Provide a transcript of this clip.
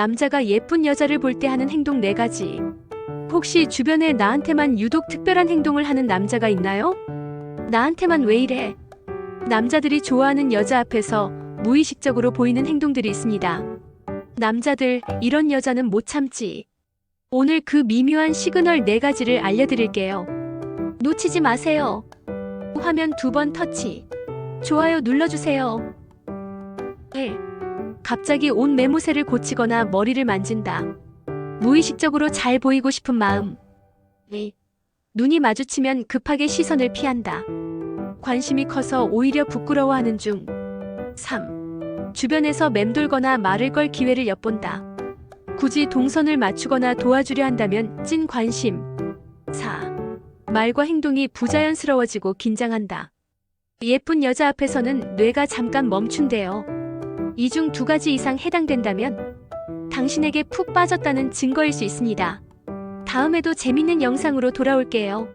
남자가 예쁜 여자를 볼 때 하는 행동 네가지 혹시 주변에 나한테만 유독 특별한 행동을 하는 남자가 있나요? 나한테만 왜 이래? 남자들이 좋아하는 여자 앞에서 무의식적으로 보이는 행동들이 있습니다. 남자들, 이런 여자는 못 참지. 오늘 그 미묘한 시그널 네가지를 알려드릴게요. 놓치지 마세요. 화면 두 번 터치. 좋아요 눌러주세요. 1. 갑자기 옷 매무새를 고치거나 머리를 만진다. 무의식적으로 잘 보이고 싶은 마음. 2. 눈이 마주치면 급하게 시선을 피한다. 관심이 커서 오히려 부끄러워하는 중. 3. 주변에서 맴돌거나 말을 걸 기회를 엿본다. 굳이 동선을 맞추거나 도와주려 한다면 찐 관심. 4. 말과 행동이 부자연스러워지고 긴장한다. 예쁜 여자 앞에서는 뇌가 잠깐 멈춘대요. 이 중 두 가지 이상 해당된다면 당신에게 푹 빠졌다는 증거일 수 있습니다. 다음에도 재밌는 영상으로 돌아올게요.